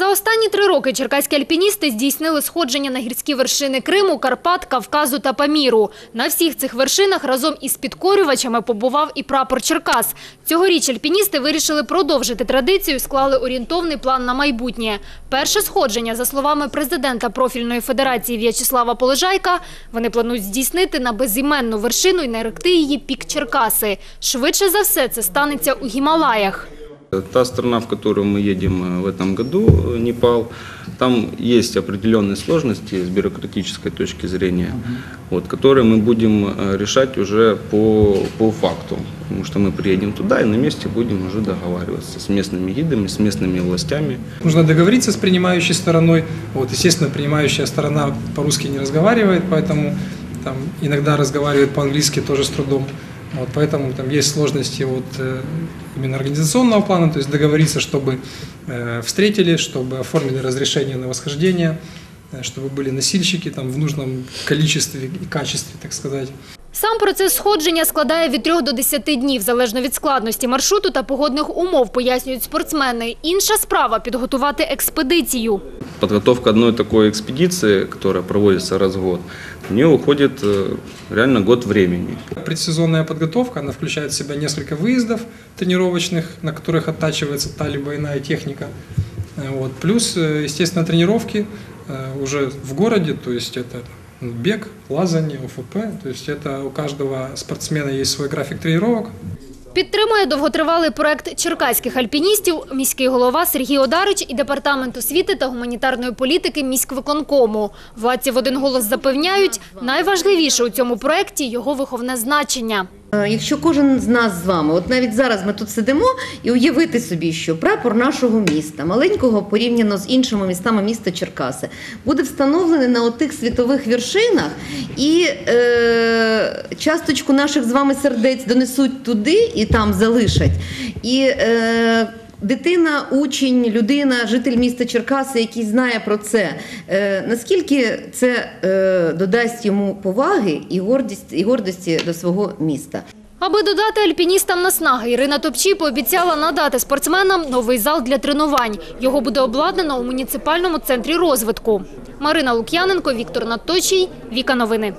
За останні три роки черкаські альпіністи здійснили сходження на гірські вершини Криму, Карпат, Кавказу та Паміру. На всіх цих вершинах разом із підкорювачами побував і прапор Черкас. Цьогоріч альпіністи вирішили продовжити традицію, склали орієнтовний план на майбутнє. Перше сходження, за словами президента профільної федерації В'ячеслава Полежайка, вони планують здійснити на безіменну вершину і наректи її пік Черкаси. Швидше за все це станеться у Гімалаях. Та страна, в которую мы едем э, в этом году, э, Непал, там есть определенные сложности с бюрократической точки зрения, вот, которые мы будем э, решать уже по, по факту. Потому что мы приедем туда и на месте будем уже договариваться с местными гидами, с местными властями. Нужно договориться с принимающей стороной. Вот, естественно, принимающая сторона по-русски не разговаривает, поэтому там, иногда разговаривает по-английски тоже с трудом. Вот, поэтому там есть сложности вот, э, именно организационного плана, то есть договориться, чтобы э, встретили, чтобы оформили разрешение на восхождение, э, чтобы были носильщики там, в нужном количестве и качестве, так сказать. Сам процес сходження складає від 3 до 10 днів, залежно від складності маршруту та погодних умов, пояснюють спортсмени. Інша справа – підготувати експедицію. Подготовка одной такой экспедиции, которая проводится раз в год, У нее уходит э, реально год времени. Предсезонная подготовка, она включает в себя несколько выездов тренировочных, на которых оттачивается та либо иная техника. Э, Вот. Плюс, э, естественно, тренировки уже в городе, то есть это ну, бег, лазание, ОФП, то есть это у каждого спортсмена есть свой график тренировок. Підтримує довготривалий проект черкаських альпіністів міський голова Сергій Одарич і Департамент освіти та гуманітарної політики міськвиконкому. Владці в один голос запевняють, найважливіше у цьому проекті його виховне значення. Е, Якщо кожен з нас з вами, от навіть зараз ми тут сидимо і уявити собі, що прапор нашого міста, маленького порівняно з іншими містами міста Черкаси, буде встановлений на отих світових вершинах, і е, часточку наших з вами сердець донесуть туди і там залишать. І е, Дитина, учень, людина, житель міста Черкаси, який знає про це, е, наскільки це е, додасть йому поваги і гордість і гордості до свого міста. Аби додати альпіністам наснаги, Ірина Топчій пообіцяла надати спортсменам новий зал для тренувань. Його буде обладнано у муніципальному центрі розвитку. Марина Лук'яненко, Віктор Надточій, Віка Новини.